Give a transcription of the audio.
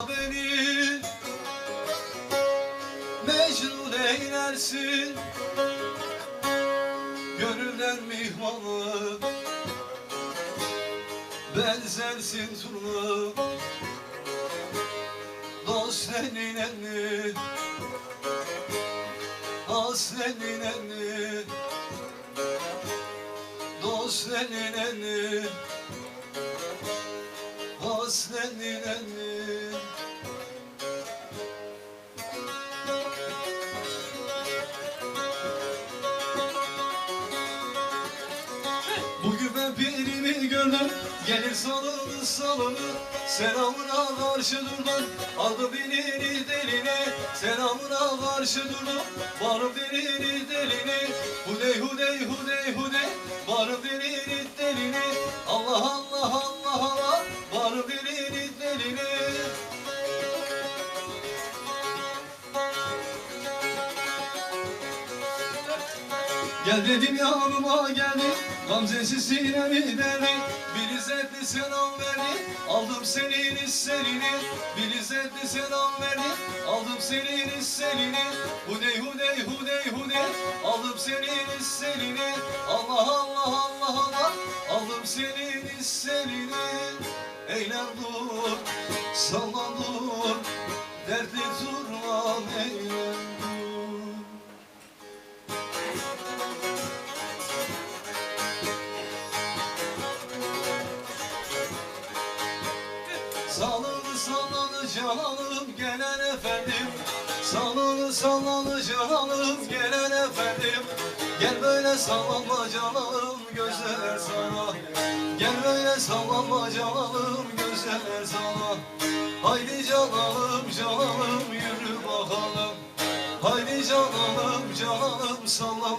beni. Mecnun eylersin. Gönülden mihmanı Benzersin turna Dost elin elini Hasretin elini Dost elin elini Hasretin elini Bugün ben birimi gördüm Gelir salını salını Selamına karşı durdum Aldı beni deline. Selamına karşı durdum Varım beni deline. Hudey hudey hudey hudey Varım beni Gel dedim yanıma geldi Gamzesi sinemi derdi Bir izzetli selam verdi Aldım senin hislerini. Bir izzetli selam verdi Aldım senin hislerini. Hudey hudey hudey hudey Aldım senin hislerini. Allah Allah Allah Allah. Aldım senin hislerini. Eylem dur Sallan dur. Dertli durmam eylem Salını salını canım gelen efendim. Salını salını canım gelen efendim. Gel böyle sallanma canım gözler sana. Gel böyle sallanma canım gözler sana. Haydi canım canım yürü bakalım. Haydi canım canım sallan